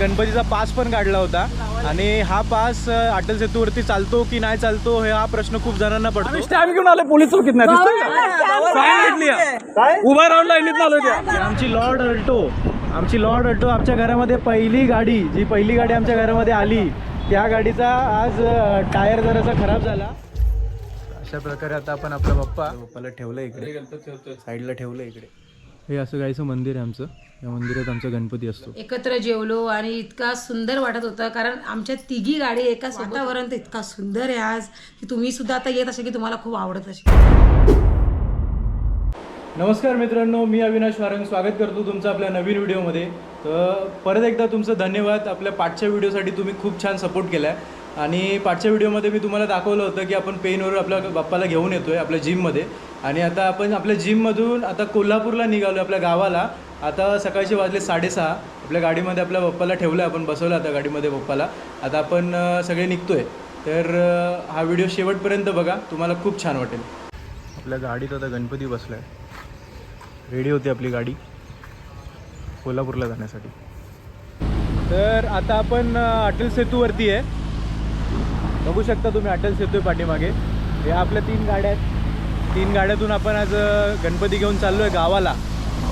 गणपतीचा पास पण काढला होता. आणि हा पास अटल सेतूवरती चालतो की नाही चालतो हे हा प्रश्न खूप जणांना पडतो. स्टॅम्प घेऊन आले पोलीस चौकीत नाही उभा राहून लाईनीत आलो त्या आमची लॉर्ड अल्टो आमची लॉर्ड अल्टो आमच्या घरामध्ये पहिली गाडी जी पहिली गाडी आमच्या घरामध्ये आली त्या गाडीचा आज टायर जरासा खराब झाला. अशा प्रकारे आता आपण आपला बाप्पा बाप्पाला ठेवलं इकडे. साईडला ठेवलं इकडे. हे असं गायचं मंदिर आहे आमचं. या मंदिरात आमचा गणपती असतो. एकत्र जेवलो आणि इतका सुंदर वाटत होतं कारण आमच्या तिघी गाडी एका वातावरण तर इतका सुंदर आहे आज की तुम्ही सुद्धा आता येत असेल की तुम्हाला खूप आवडत असेल. नमस्कार मित्रांनो मी अविनाश वारंग स्वागत करतो तुमचं आपल्या नवीन व्हिडिओमध्ये. तर परत एकदा तुमचं धन्यवाद आपल्या पाठच्या व्हिडिओसाठी तुम्ही खूप छान सपोर्ट केला आहे आणि पाठच्या व्हिडिओमध्ये मी तुम्हाला दाखवलं होतं की आपण पेनवर आपल्या बाप्पाला घेऊन येतो आहे आपल्या जिममध्ये आणि आता आपण आपल्या जिममधून आता कोल्हापूरला निघालो आपल्या गावाला. आता सकाळचे वाजले साडेसहा. आपल्या गाडीमध्ये आपल्या बाप्पाला ठेवलं आहे आपण बसवलं आता गाडीमध्ये बाप्पाला आता आपण सगळे निघतो आहे तर हा व्हिडिओ शेवटपर्यंत बघा. तुम्हाला खूप छान वाटेल. आपल्या गाडीत आता गणपती बसला आहे रेडी होती आपली गाडी. कोल्हापूरला जाण्यासाठी. तर आता आपण अटल सेतूवरती आहे. बघू शकता तुम्ही अटल सेतू आहे पाठीमागे. हे आपल्या तीन गाड्या आहेत. तीन गाड्यातून आपण आज गणपती घेऊन चाललो आहे गावाला.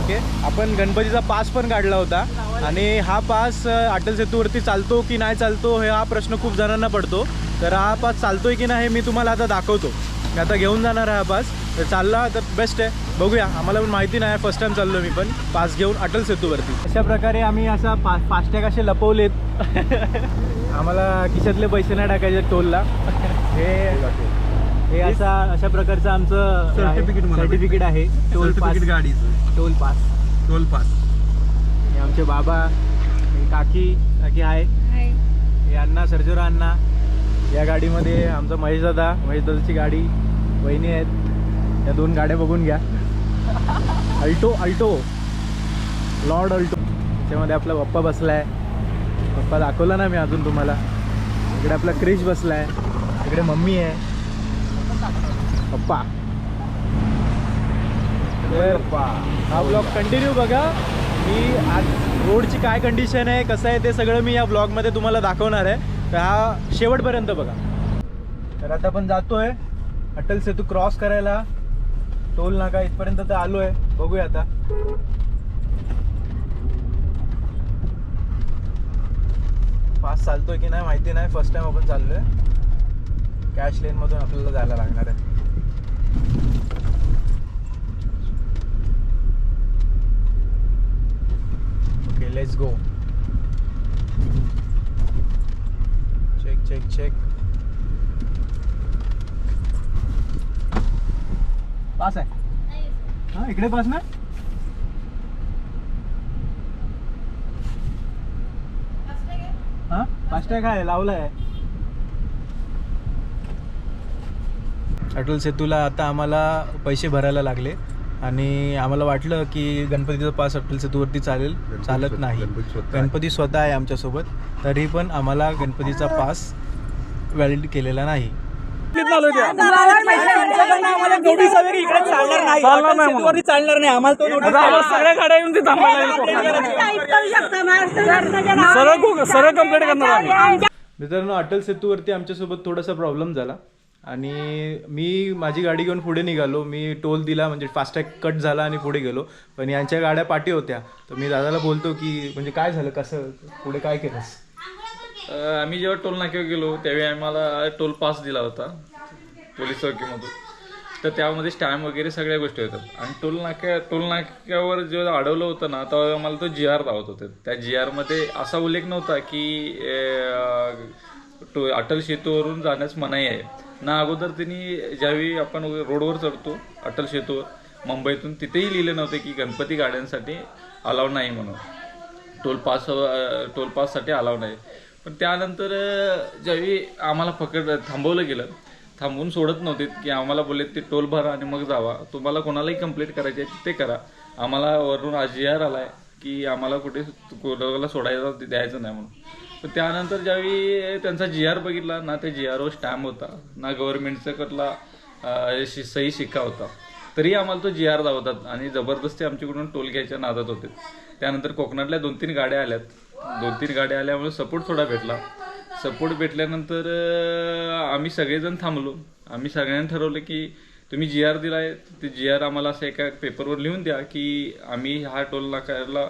ओके. आपण गणपतीचा पास पण काढला होता. आणि हा पास अटल सेतूवरती चालतो की नाही चालतो हे हा प्रश्न खूप जणांना पडतो. तर हा पास चालतोय की नाही हे मी तुम्हाला आता दाखवतो. मी आता घेऊन जाणार आहे हा पास. तर चालला तर बेस्ट आहे. बघूया. आम्हाला पण माहिती नाही फर्स्ट टाइम चाललो मी पण. पास घेऊन अटल सेतूवरती. अशा प्रकारे आम्ही असा पा फास्टॅग असे लपवलेत. आम्हाला खिशातले पैसे नाही टाकायचे टोलला. हे हे असा अशा प्रकारचं आमचं म्हणा. सर्टिफिकेट आहे. टोल पास सर्टिफिकेट गाडीचं. टोल पास टोल पास हे आमचे बाबा हे काकी काकी आहे. हे अण्णा सर्जोरा अण्णा. या गाडीमध्ये आमचा महेश दादा महेश दादाची गाडी. वहिनी आहेत. या दोन गाड्या बघून घ्या. Alto Alto. Lord Alto. त्याच्यामध्ये आपला पप्पा बसलाय. पप्पा दाखवला ना मी अजून तुम्हाला. इकडे आपला क्रिश बसलाय. इकडे मम्मी आहे. पप्पा तर हा ब्लॉग कंटिन्यू बघा. मी आज रोडची काय कंडिशन आहे कसं आहे ते सगळं मी या ब्लॉगमध्ये तुम्हाला दाखवणार आहे. तर हा शेवटपर्यंत बघा. तर आता आपण जातोय अटल सेतू क्रॉस करायला. टोल नाका इथपर्यंत तर आलो आहे बघूया आता. पास चालतोय की नाही माहिती नाही फर्स्ट टाइम आपण चाललोय. कॅश लेन मधून आपल्याला जायला लागणार आहे. Okay let's go check check check pass आहे हा इकडे पास ना? हा? फास्टॅग आहे लावलं अटल सेतूला आता आम्हाला पैसे भरायला लागले आणि आम्हाला वाटलं की गणपतीचा पास अटल सेतूवरती चालेल चालत नाही गणपती स्वतः आहे आमच्यासोबत तरी पण आम्हाला गणपतीचा पास व्हॅलिड केलेला नाही चालणार नाही चालणार नाही म्हणून. चालणार नाही आम्हाला तो आता आम्हाला सगळ्या गाड्या येऊन ते थांबायला लागेल सरळ गो- सरळ कंप्लेंट करणार मित्रांनो अटल सेतूवरती आमच्यासोबत थोडासा प्रॉब्लेम झाला आणि मी माझी गाडी घेऊन पुढे निघालो. मी टोल दिला म्हणजे फास्टॅग कट झाला आणि पुढे गेलो. पण यांच्या गाड्या पाठी होत्या. तर मी दादाला बोलतो की म्हणजे काय झालं? कसं? पुढे काय केलंस? आम्ही जेव्हा टोल नाक्यावर गेलो त्यावेळी आम्हाला टोल पास दिला होता पोलीस चौकीमधून. तर त्यामध्ये स्टॅम्प वगैरे सगळ्या गोष्टी होतात आणि टोल नाक्या टोल नाक्यावर जेव्हा अडवलं होतं ना तेव्हा आम्हाला तो जी आर लावत होते. त्या जी आरमध्ये असा उल्लेख नव्हता की टो अटल सेतूवरून जाण्यास मनाई आहे. ना अगोदर त्यांनी ज्यावेळी आपण रोडवर चढतो अटल सेतू मुंबईतून तिथेही लिहिले नव्हते की गणपती गाड्यांसाठी अलाव नाही म्हणून. टोल पास टोल पाससाठी अलाव नाही. पण त्यानंतर ज्यावेळी आम्हाला पकड थांबवलं गेलं थांबवून सोडत नव्हते की आम्हाला बोलले ते टोल भरा आणि मग जावा. तुम्हाला कोणालाही कंप्लेंट करायची आहे ते करा. आम्हाला वरून आज आला आहे की आम्हाला कुठे कोणाला सोडायचं ते द्यायचं नाही म्हणून. त्यानंतर ज्यावेळी त्यांचा जी आर बघितला ना ते जी आर ओ स्टॅम्प होता. ना गव्हर्नमेंटचा कुठला शि- सही शिक्का होता. तरी आम्हाला तो जी आर दावतात आणि जबरदस्ती आमच्याकडून टोल घ्यायच्या नादात होते. त्यानंतर कोकणातल्या दोन तीन गाड्या आल्यात. दोन तीन गाड्या आल्यामुळे सपोर्ट थोडा भेटला. सपोर्ट भेटल्यानंतर आम्ही सगळेजण थांबलो. आम्ही सगळ्यांनी ठरवलं की तुम्ही जी आर दिलाय ते जी आर आम्हाला असं एका पेपरवर लिहून द्या की आम्ही हा टोल नाकारला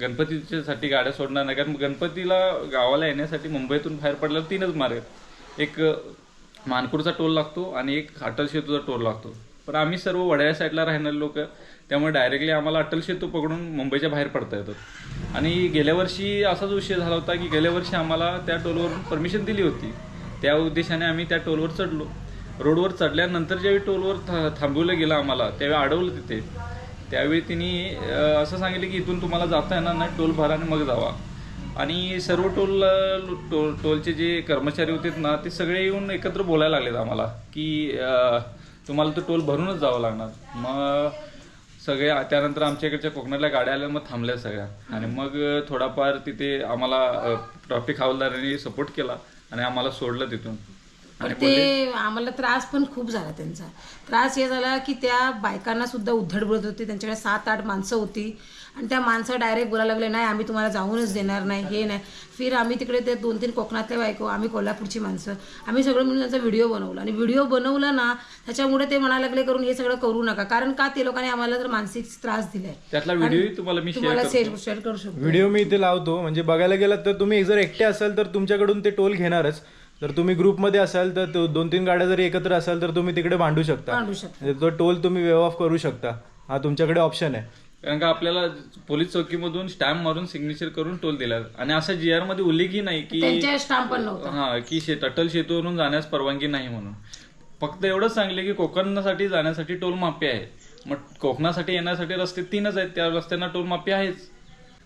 गणपतीच्यासाठी गाड्या सोडणार नाही. कारण गणपतीला गावाला येण्यासाठी मुंबईतून बाहेर पडल्यावर तीनच मार्ग आहेत. एक अं, मानपूरचा टोल लागतो आणि एक अटल सेतूचा टोल लागतो. पण आम्ही सर्व वड्या साईडला राहणारे लोक त्यामुळे डायरेक्टली आम्हाला अटल सेतू पकडून मुंबईच्या बाहेर पडता येतो. आणि गेल्या वर्षी असाच विषय झाला होता की गेल्या वर्षी आम्हाला त्या टोलवरून परमिशन दिली होती. त्या उद्देशाने आम्ही त्या टोलवर चढलो. रोडवर चढल्यानंतर ज्यावेळी टोलवर था थांबवलं गेलं आम्हाला त्यावेळी अडवलं तिथे. त्यावेळी तिने असं सांगितलं की इथून तुम्हाला जाता येणार नाही टोल भरा आणि मग जावा. आणि सर्व टोल टोल टोलचे जे कर्मचारी होते ना ते सगळे येऊन एकत्र बोलायला लागलेत आम्हाला की तुम्हाला तर टोल भरूनच जावं लागणार. मग सगळे त्यानंतर आमच्या इकडच्या कोकणातल्या गाड्या आल्या मग थांबल्या सगळ्या. आणि मग थोडाफार तिथे आम्हाला ट्रॉफिक हवालदारांनी सपोर्ट केला आणि आम्हाला सोडलं तिथून. पण ते आम्हाला त्रास पण खूप झाला त्यांचा. त्रास हे झाला की त्या बायकांना सुद्धा उद्धड बोलत होते. त्यांच्याकडे सात आठ माणसं होती. आणि त्या माणसं डायरेक्ट बोलायला लागले नाही आम्ही तुम्हाला जाऊनच देणार नाही हे नाही. फिर आम्ही तिकडे ते दोन तीन कोकणातल्या बायको आम्ही कोल्हापूरची माणसं. आम्ही सगळं मिळून त्यांचा व्हिडिओ बनवला. आणि व्हिडिओ बनवला ना त्याच्यामुळे ते म्हणायला लागले करून हे सगळं करू नका. कारण का ते लोकांनी आम्हाला तर मानसिक त्रास दिलाय. त्यातला व्हिडिओ तुम्हाला मी तुम्हाला शेअर शेअर करू शकतो. व्हिडिओ मी इथे लावतो. म्हणजे बघायला गेलात तर तुम्ही जर एकटे असाल तर तुमच्याकडून ते टोल घेणारच. जर तुम्ही ग्रुपमध्ये असाल तर तो- दोन तीन गाड्या जरी एकत्र असाल तर तुम्ही तिकडे भांडू शकता. मांडू शकतो. म्हणजे तो टोल तुम्ही वेव ऑफ करू शकता. हा तुमच्याकडे ऑप्शन आहे. कारण का आपल्याला पोलीस चौकीमधून स्टॅम्प मारून सिग्नेचर करून टोल दिला. आणि असं जी आरमध्ये उल्लेखही नाही की त्यांच्या स्टाम्प पण नव्हता. हा की शेत अटल सेतूवरून जाण्यास परवानगी नाही म्हणून. फक्त एवढंच सांगले की कोकणासाठी जाण्यासाठी टोल माफी आहे. मग कोकणासाठी येण्यासाठी रस्ते तीनच आहेत. त्या रस्त्यांना टोल माफी आहेच.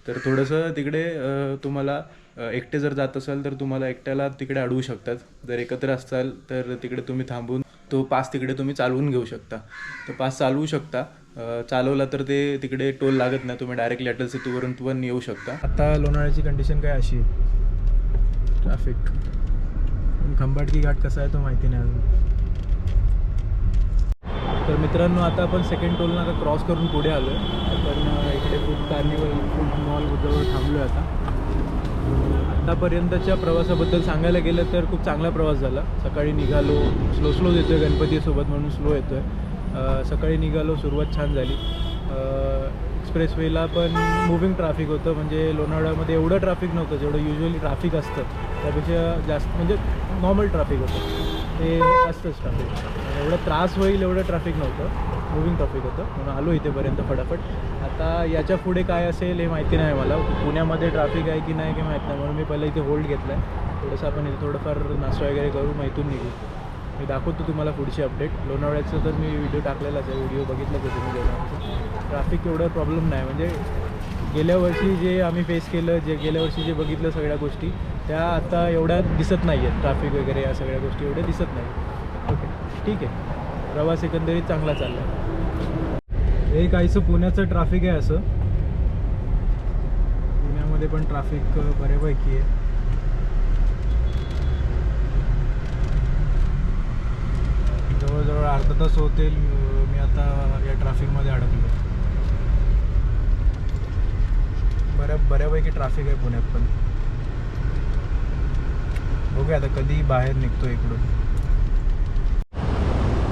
तर थोडंसं तिकडे अ, तुम्हाला एकटे जर जात असाल तर तुम्हाला एकट्याला तिकडे अडवू शकतात. जर एकत्र असाल तर तिकडे तुम्ही थांबून तो पास तिकडे तुम्ही चालवून घेऊ शकता. तो पास चालवू शकता. चालवला तर ते तिकडे टोल लागत नाही. तुम्ही डायरेक्टली अटल सेतूवरून पण येऊ शकता. आता लोणावळ्याची कंडिशन काय अशी? ट्रॅफिक खंबाटकी घाट कसा आहे तो माहिती नाही अजून. तर मित्रांनो आता आपण सेकंड टोल नाका क्रॉस करून पुढे आलो आहे आपण इकडे फूड कार्निवल फूड मॉल जवळ थांबलो आहे आता. आत्तापर्यंतच्या प्रवासाबद्दल सांगायला गेलं तर खूप चांगला प्रवास झाला. सकाळी निघालो स्लो स्लो येतो आहे गणपतीसोबत म्हणून स्लो येतो आहे सकाळी निघालो सुरुवात छान झाली. एक्सप्रेसवेला पण मुव्हिंग ट्रॅफिक होतं. म्हणजे लोणावळ्यामध्ये एवढं ट्रॅफिक नव्हतं जेवढं युजली ट्रॅफिक असतं. त्यापेक्षा जास्त म्हणजे नॉर्मल ट्रॅफिक होतं. ते असतंच ट्रॅफिक एवढं त्रास होईल एवढं ट्रॅफिक नव्हतं. मुव्हिंग ट्रॅफिक होतं. म्हणून आलो इथेपर्यंत फटाफट. आता याच्यापुढे काय असेल हे माहिती नाही मला. पुण्यामध्ये ट्रॅफिक आहे की नाही की माहीत नाही. म्हणून मी पहिलं इथे होल्ड घेतला आहे थोडंसं आपण इथे थोडंफार नाश्ता वगैरे करू मग इथून निघू. मी दाखवतो तुम्हाला पुढची अपडेट लोणावळ्याचं तर मी व्हिडिओ टाकलेलाच आहे. व्हिडिओ बघितलाच आहे तुम्ही लोणावळ्याचं ट्रॅफिक एवढं प्रॉब्लेम नाही. म्हणजे गेल्या वर्षी जे आम्ही फेस केलं जे गेल्या वर्षी जे बघितलं सगळ्या गोष्टी त्या आता एवढ्या दिसत नाही आहेत ट्रॅफिक वगैरे या सगळ्या गोष्टी एवढ्या दिसत नाही ओके ठीक आहे. प्रवास एकंदरीत चांगला चालला आहे हे काहीसं पुण्याचं ट्रॅफिक आहे असं. पुण्यामध्ये पण ट्रॅफिक बऱ्यापैकी आहे. जवळजवळ अर्धा तास होते मी आता या ट्रॅफिकमध्ये अडकलो बऱ्या बऱ्यापैकी ट्रॅफिक आहे पुण्यात पण. बघूया आता कधी बाहेर निघतो इकडून.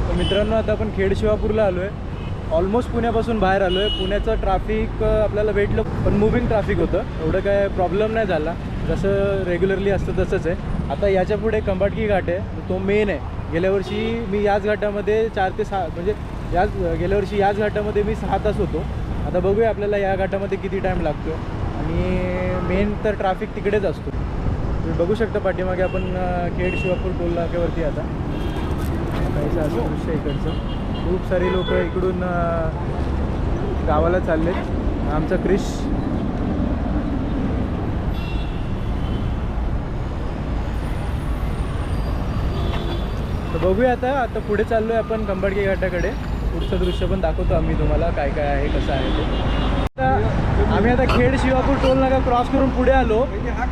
तर मित्रांनो आता आपण खेड शिवापूरला आलो आहे ऑलमोस्ट पुण्यापासून बाहेर आलो आहे पुण्याचं ट्रॅफिक आपल्याला भेटलं पण मुव्हिंग ट्रॅफिक होतं. एवढं काय प्रॉब्लेम नाही झाला. जसं रेग्युलरली असतं तसंच आहे. आता याच्यापुढे कंबाटकी घाट आहे. तो मेन आहे. गेल्या वर्षी मी याच घाटामध्ये चार ते सहा म्हणजे याच गेल्या वर्षी याच घाटामध्ये मी सहा तास होतो. आता बघूया आपल्याला या घाटामध्ये किती टाईम लागतो आणि मेन तर ट्रॅफिक तिकडेच असतो. तुम्ही बघू शकता पाठीमागे आपण अं, खेड शिवापूर टोल नाक्यावरती आता. काहीसा असं दृश्य आहे इकडचं. खूप सारी लोक इकडून गावाला चाललेत. आमचा क्रिश. तर बघूया आता आता पुढे चाललो आहे आपण कंबडके घाटाकडे. पुढचं दृश्य पण दाखवतो आम्ही तुम्हाला काय काय आहे कसं आहे ते. आता आम्ही आता खेड शिवापूर टोल नाका क्रॉस करून पुढे आलो.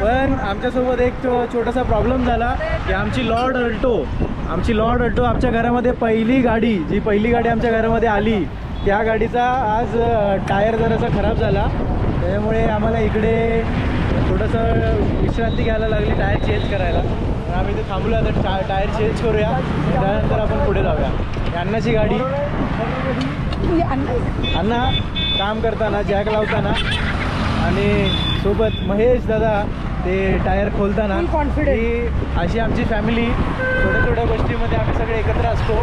पण आमच्यासोबत एक छोटासा प्रॉब्लेम झाला की आमची लॉर्ड अल्टो आमची लॉर्ड अल्टो आमच्या घरामध्ये पहिली गाडी जी पहिली गाडी आमच्या घरामध्ये आली त्या गाडीचा आज टायर जरासा खराब झाला. त्याच्यामुळे आम्हाला इकडे थोडंसं विश्रांती घ्यायला लागली टायर चेंज करायला. आम्ही ते थांबलो आता टा टायर चेंज करूया. त्यानंतर आपण पुढे जाऊया. अण्णाची गाडी. अण्णा काम करताना जॅक लावताना. आणि सोबत महेश दादा ते टायर खोलताना ही अशी आमची फॅमिली थोड्या थोड्या गोष्टीमध्ये आम्ही सगळे एकत्र असतो.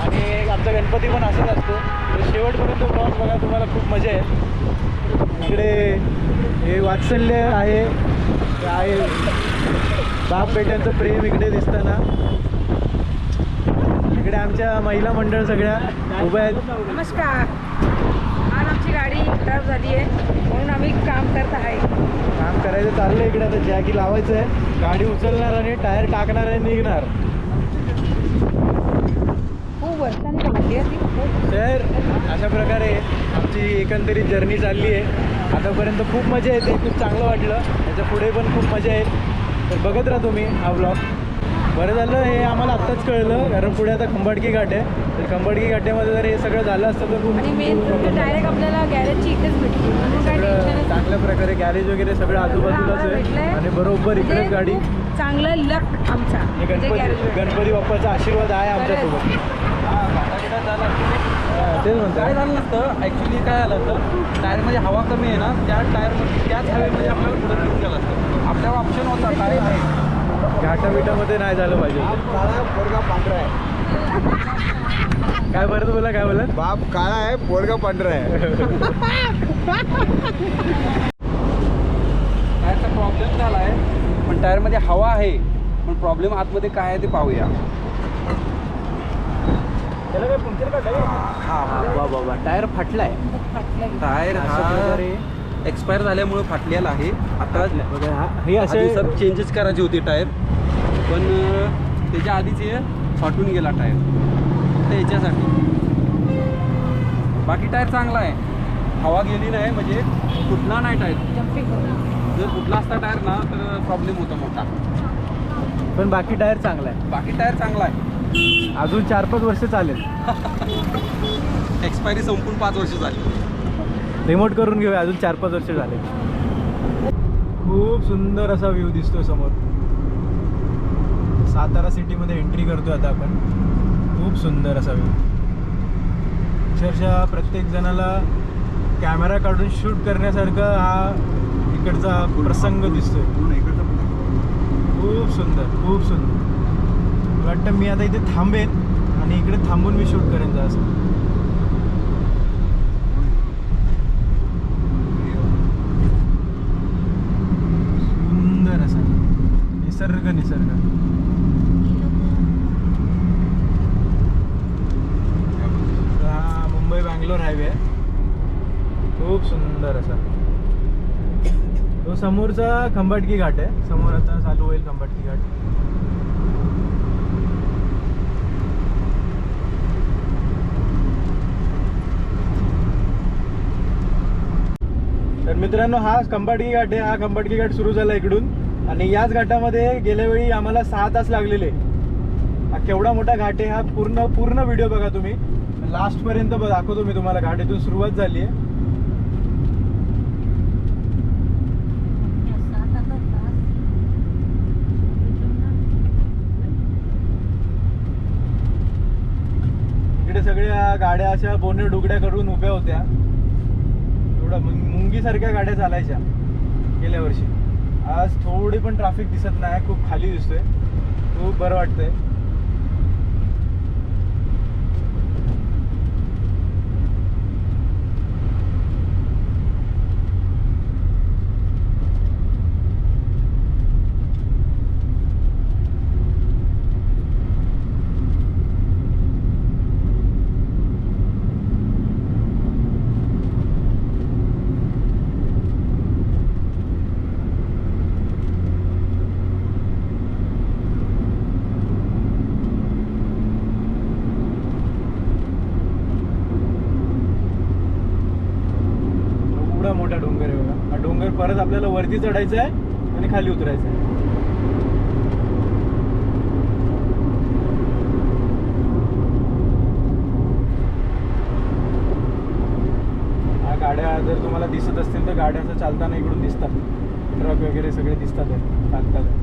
आणि आमचा गणपती पण असत असतो. तर शेवटपर्यंत ब्लॉग बघा तुम्हाला खूप मजा आहे इकडे हे वात्सल्य आहे. आहे. बाप बेट्यांचं प्रेम इकडे दिसताना. इकडे आमच्या महिला मंडळ सगळ्या उभ्या आहेत. नमस्कार. आज आमची गाडी खराब झाली आहे. म्हणून आम्ही काम करत आहे. काम करायचं चाललं इकडे आता जॅकी लावायचं आहे गाडी उचलणार आणि टायर टाकणार आणि निघणार. तर अशा प्रकारे आमची एकंदरीत जर्नी चालली आहे. आतापर्यंत खूप मजा येते खूप चांगलं वाटलं. त्याच्या पुढे पण खूप मजा येईल. तर बघत राहा तुम्ही हा ब्लॉग बरं झालं हे आम्हाला आत्ताच कळलं कारण पुढे आता खंबाटकी घाट आहे. तर खंबाटकी घाट्यामध्ये जर हे सगळं झालं असतं तर खूप आणि मेन म्हणजे डायरेक्ट आपल्याला गॅरेजची इथेच भेटली. म्हणून काय सगळं टेन्शन चांगल्या प्रकारे गॅरेज वगैरे सगळं आजूबाजूलाच आहे. आणि बरोबर इकडेच गाडी. चांगलं लक आमचा. म्हणजे गणपती गॅरेज गणपती बाप्पाचा आशीर्वाद आहे आमच्यासोबत हा, तेच काय म्हणतात झालं नसतं? ॲक्च्युली काय झालं असतं टायरमध्ये हवा कमी आहे ना त्या टायरमध्ये त्याच हवेमध्ये आपल्याला पुढे घेऊन गेलं असतं. आपल्याला ऑप्शन होता टायर आहे घाटा बिटामध्ये नाही झालं पाहिजे. पोरगा पांढरा आहे. काय बरं बोला काय बोला बाप काळा आहे पोरगा पांढरा आहे. टायरचा प्रॉब्लेम झाला आहे पण टायरमध्ये हवा आहे पण प्रॉब्लेम आतमध्ये काय आहे ते पाहूया. त्याला काय हा बाबा टायर फाटलाय. टायर हा एक्सपायर झाल्यामुळे फाटलेला आहे. आता हा- असे असे सब चेंजेस करायची होती टायर. पण त्याच्या आधीच हे फाटून गेला टायर. फक्त याच्यासाठी. बाकी टायर चांगला आहे. हवा गेली नाही म्हणजे फुटला नाही टायर. जर फुटला असता टायर ना तर प्रॉब्लेम होता मोठा. पण बाकी टायर चांगला आहे. बाकी टायर चांगला आहे. अजून चार पाच वर्ष चालेल. एक्सपायरी संपून पाच वर्ष झाली. रिमोट करून घेऊया अजून चार पाच वर्ष झाले. खूप सुंदर असा व्ह्यू दिसतो समोर. सातारा सिटीमध्ये एंट्री करतोय आता आपण. खूप सुंदर असा व्ह्यू अक्षरशः प्रत्येक जणाला कॅमेरा काढून शूट करण्यासारखा हा इकडचा प्रसंग दिसतोय. खूप सुंदर खूप सुंदर. वाटतं मी आता इथे थांबेन आणि इकडे थांबून मी शूट करेन जा असं. सुंदर असा. निसर्ग निसर्ग हा मुंबई बँगलोर हायवे आहे खूप सुंदर असा. तो समोरचा खंबाटकी घाट आहे. समोर आता चालू होईल खंबाटकी घाट. तर मित्रांनो हा खंबाटकी घाट आहे. हा खंबाटकी घाट सुरू झाला इकडून. आणि याच घाटामध्ये गेल्या वेळी आम्हाला सहा तास लागलेले. हा केवढा मोठा घाट आहे. हा पूर्ण पूर्ण व्हिडिओ बघा तुम्ही. लास्ट पर्यंत दाखवतो मी तुम्हाला. घाट इथून सुरुवात झाली आहे इकडे सगळ्या गाड्या अशा बोने डुगड्या करून उभ्या होत्या. एवढा मुंगीसारख्या गाड्या चालायच्या गेल्या वर्षी. आज थोडी पण ट्रॅफिक दिसत नाही खूप खाली दिसतोय. खूप बरं वाटतंय एवढा मोठा डोंगर आहे बघा हा डोंगर परत आपल्याला वरती चढायचं आहे आणि खाली उतरायचं आहे. गाड्या जर तुम्हाला दिसत असतील तर गाड्या असं चालताना इकडून दिसतात. ट्रक वगैरे सगळे दिसतात आहे चालतात आहे.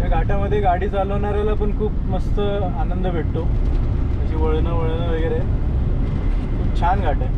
या घाटामध्ये गाडी चालवणाऱ्याला पण खूप मस्त आनंद भेटतो. अशी वळणं वळणं वगैरे. खूप छान घाट आहे.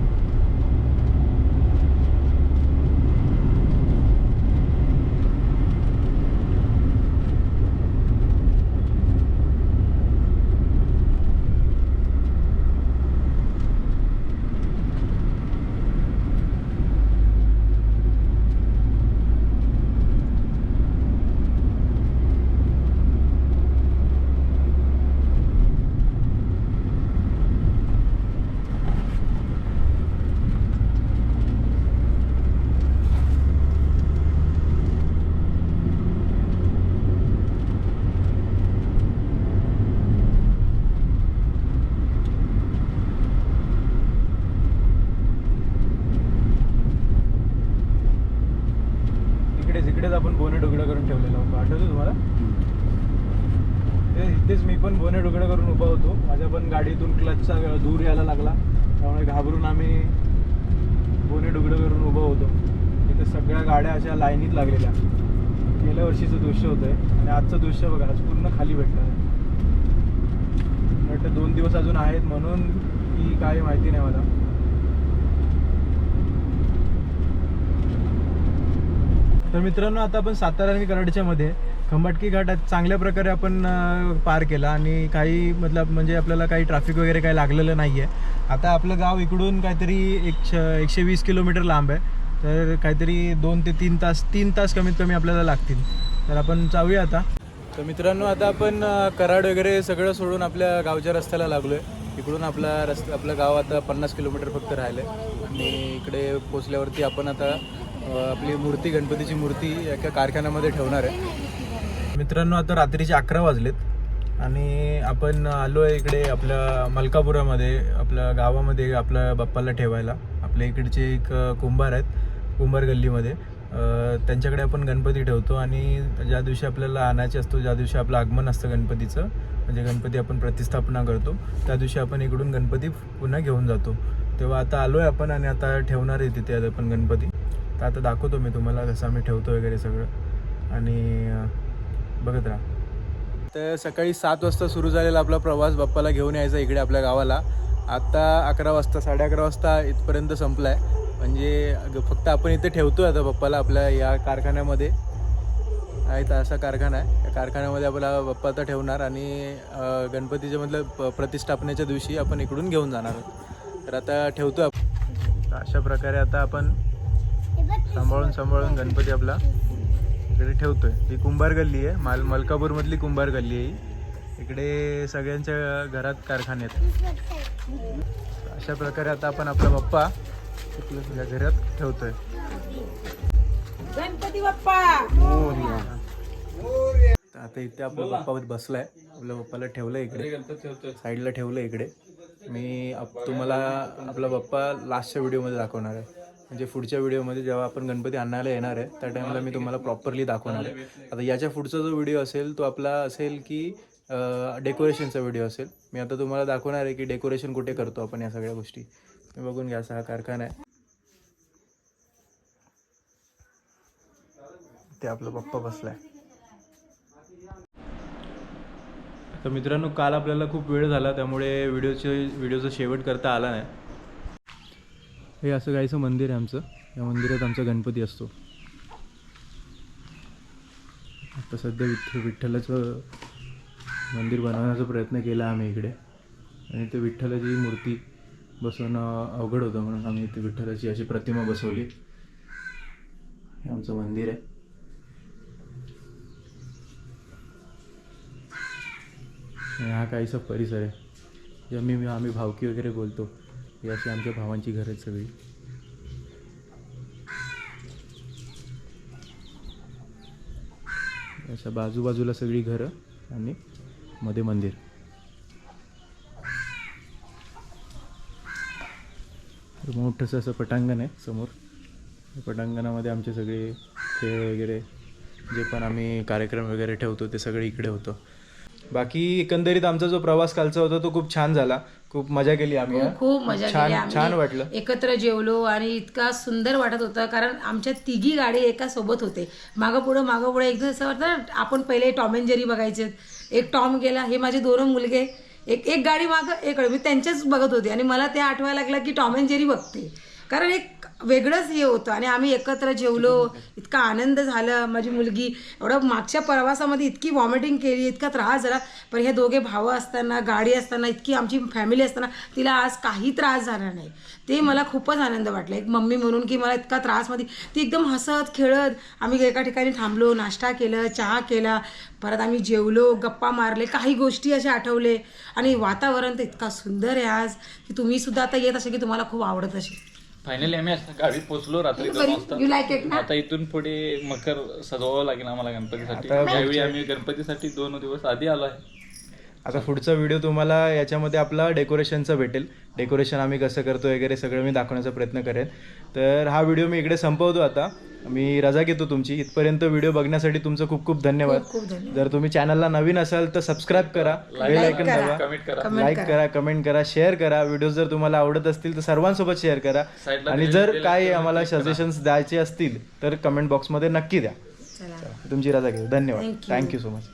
इकडेच आपण बोने डुगडं करून ठेवलेलं होतं. आठवतो तुम्हाला? ते इथेच मी पण बोने डुगडं करून उभा होतो. माझ्या पण गाडीतून क्लचचा दूर यायला लागला. त्यामुळे घाबरून आम्ही बोने डुगडं करून उभं होतो. इथे सगळ्या गाड्या अशा लाईनीत लागलेल्या. गेल्या वर्षीचं दृश्य होतं आहे आणि आजचं दृश्य बघा आज पूर्ण खाली भेटलं आहे. वाटतं दोन दिवस अजून आहेत म्हणून की काय माहिती नाही मला. तर मित्रांनो आता आपण सातारा आणि कराडच्या मध्ये खंबाटकी घाट चांगल्या प्रकारे आपण पार केला आणि काही मतलब म्हणजे आपल्याला काही ट्रॅफिक वगैरे काही लागलेलं नाही आहे आता आपलं गाव इकडून काहीतरी एकशे एकशे वीस किलोमीटर लांब आहे. तर काहीतरी दोन ते तीन तास तीन तास कमीत कमी आपल्याला लागतील. तर आपण जाऊया आता. तर मित्रांनो आता आपण कराड वगैरे सगळं सोडून आपल्या गावच्या रस्त्याला लागलो आहे इकडून आपला रस्ता आपलं गाव आता पन्नास किलोमीटर फक्त राहिलं आहे आणि इकडे पोचल्यावरती आपण आता आपली मूर्ती गणपतीची मूर्ती एका कारखान्यामध्ये ठेवणार आहे. मित्रांनो आता रात्रीचे अकरा वाजलेत आणि आपण आलो आहे इकडे आपल्या मलकापुरामध्ये आपल्या गावामध्ये आपल्या बाप्पाला ठेवायला. आपल्या इकडचे एक कुंभार आहेत कुंभार गल्लीमध्ये. त्यांच्याकडे आपण गणपती ठेवतो आणि ज्या दिवशी आपल्याला आणायचे असतो ज्या दिवशी आपलं आगमन असतं गणपतीचं म्हणजे गणपती आपण प्रतिस्थापना करतो त्या दिवशी आपण इकडून गणपती पुन्हा घेऊन जातो. तेव्हा आता आलो आहे आपण आणि आता ठेवणार आहे तिथे आपण गणपती. तर आता दाखवतो मी तुम्हाला कसं आम्ही ठेवतो वगैरे सगळं. आणि बघत राहा. तर सकाळी सात वाजता सुरू झालेला आपला प्रवास बाप्पाला घेऊन यायचा इकडे आपल्या गावाला. आत्ता अकरा वाजता साडे अकरा वाजता इथपर्यंत संपला आहे म्हणजे फक्त आपण इथे ठेवतो आता बाप्पाला आपल्या या कारखान्यामध्ये. आहे तर असा कारखाना आहे. या कारखान्यामध्ये आपला बाप्पा आता ठेवणार आणि गणपतीच्या मधलं प- प्रतिष्ठापनेच्या दिवशी आपण इकडून घेऊन जाणार आहोत. तर आता ठेवतो आपण. अशा प्रकारे आता आपण सांभाळून सांभाळून गणपती आपला इकडे ठेवतोय. ही कुंभार गल्ली आहे. माल मलकापूरमधली कुंभार गल्ली आहे ही. इकडे सगळ्यांच्या घरात कारखाने आहेत. अशा प्रकारे आता आपण आपला बाप्पा या घरात ठेवतोय. गणपती बाप्पा! आता इथे आपला बाप्पा बसलाय. आपल्या बाप्पाला ठेवलं इकडे. साईडला ठेवलं इकडे. मी तुम्हाला आपला बाप्पा लास्टच्या व्हिडिओमध्ये दाखवणार आहे. म्हणजे पुढच्या व्हिडिओमध्ये जेव्हा आपण गणपती आणायला येणार आहे त्या टाइमला मी तुम्हाला प्रॉपरली दाखवणार आहे. आता याच्या पुढचा जो व्हिडिओ असेल तो आपला असेल की डेकोरेशनचा व्हिडिओ असेल. मी आता तुम्हाला दाखवणार आहे की डेकोरेशन कुठे करतो आपण या सगळ्या गोष्टी. तुम्ही बघून घ्या असा हा कारखाना आहे. ते आपला पप्पा बसलाय. तर मित्रांनो काल आपल्याला खूप वेळ झाला त्यामुळे व्हिडिओचे व्हिडिओचा शेवट करता आला नाही. हे असं गायचं मंदिर आहे आमचं. या मंदिरात आमचा गणपती असतो. आता सध्या विठ्ठल विठ्ठलाचं मंदिर बनवण्याचा प्रयत्न केला आम्ही इकडे. आणि ते विठ्ठलाची मूर्ती बसवणं अवघड होतं म्हणून आम्ही इथे विठ्ठलाची अशी प्रतिमा बसवली. हे आमचं मंदिर आहे. हा काहीसा परिसर आहे. जे मी आम्ही भावकी वगैरे बोलतो. ही अशी आमच्या भावांची घरं आहेत सगळी. अशा बाजूबाजूला सगळी घरं आणि मध्ये मंदिर. मोठंसं असं पटांगण आहे समोर. पटांगणामध्ये आमचे सगळे खेळ वगैरे जे पण आम्ही कार्यक्रम वगैरे ठेवतो ते सगळे इकडे होतं. बाकी एकंदरीत आमचा जो प्रवास कालचा होता तो खूप छान झाला. खूप मजा केली आम्ही हा. खूप मजा छान केली छान वाटलं. एकत्र जेवलो आणि इतका सुंदर वाटत होता कारण आमच्या तिघी गाडी एका सोबत होते. मागं पुढं मागं पुढं एकदम असं वाटतं ना, आपण पहिले टॉम अँड जेरी बघायचे. एक टॉम गेला हे माझे दोन मुलगे. एक एक गाडी मागं एक मी त्यांच्याच बघत होते आणि मला ते आठवायला लागलं की टॉम अँड जेरी बघते. कारण एक वेगळंच हे होतं. आणि आम्ही एकत्र जेवलो. इतका आनंद झाला. माझी मुलगी एवढं मागच्या प्रवासामध्ये इतकी वॉमिटिंग केली इतका त्रास झाला. पण हे दोघे भावं असताना गाडी असताना इतकी आमची फॅमिली असताना तिला आज काही त्रास झाला नाही. ते मला खूपच आनंद वाटला. एक मम्मी म्हणून की मला इतका त्रासमध्ये ती एकदम हसत खेळत. आम्ही एका ठिकाणी थांबलो नाश्ता केलं चहा केला. परत आम्ही जेवलो गप्पा मारले काही गोष्टी अशा आठवले. आणि वातावरण तर इतका सुंदर आहे आज की तुम्हीसुद्धा आता येत असेल की तुम्हाला खूप आवडत असेल. फायनली आम्ही आता गाडीत पोहोचलो रात्री दोन वाजता. यू लाईक इट ना? आता इथून पुढे मकर सजवावं लागेल आम्हाला गणपतीसाठी. त्यावेळी आम्ही गणपतीसाठी दोन दिवस आधी आलो आहे. आता पुढचा व्हिडिओ तुम्हाला याच्यामध्ये आपला डेकोरेशनचा भेटेल. डेकोरेशन आम्ही कसं करतो वगैरे सगळं मी दाखवण्याचा प्रयत्न करेन. तर हा व्हिडिओ मी इकडे संपवतो आता. मी रजा घेतो तुमची. इथपर्यंत व्हिडिओ बघण्यासाठी तुमचं खूप खूप धन्यवाद. जर तुम्ही चॅनलला नवीन असाल तर सबस्क्राईब करा. बेल आयकन दाबा. कमेंट करा. लाईक करा. कमेंट करा शेअर करा. व्हिडिओ जर तुम्हाला आवडत असतील तर सर्वांसोबत शेअर करा. आणि जर काही आम्हाला सजेशन्स द्यायचे असतील तर कमेंट बॉक्समध्ये नक्की द्या. चला. तुमची रजा घेऊ. धन्यवाद. Thank you so much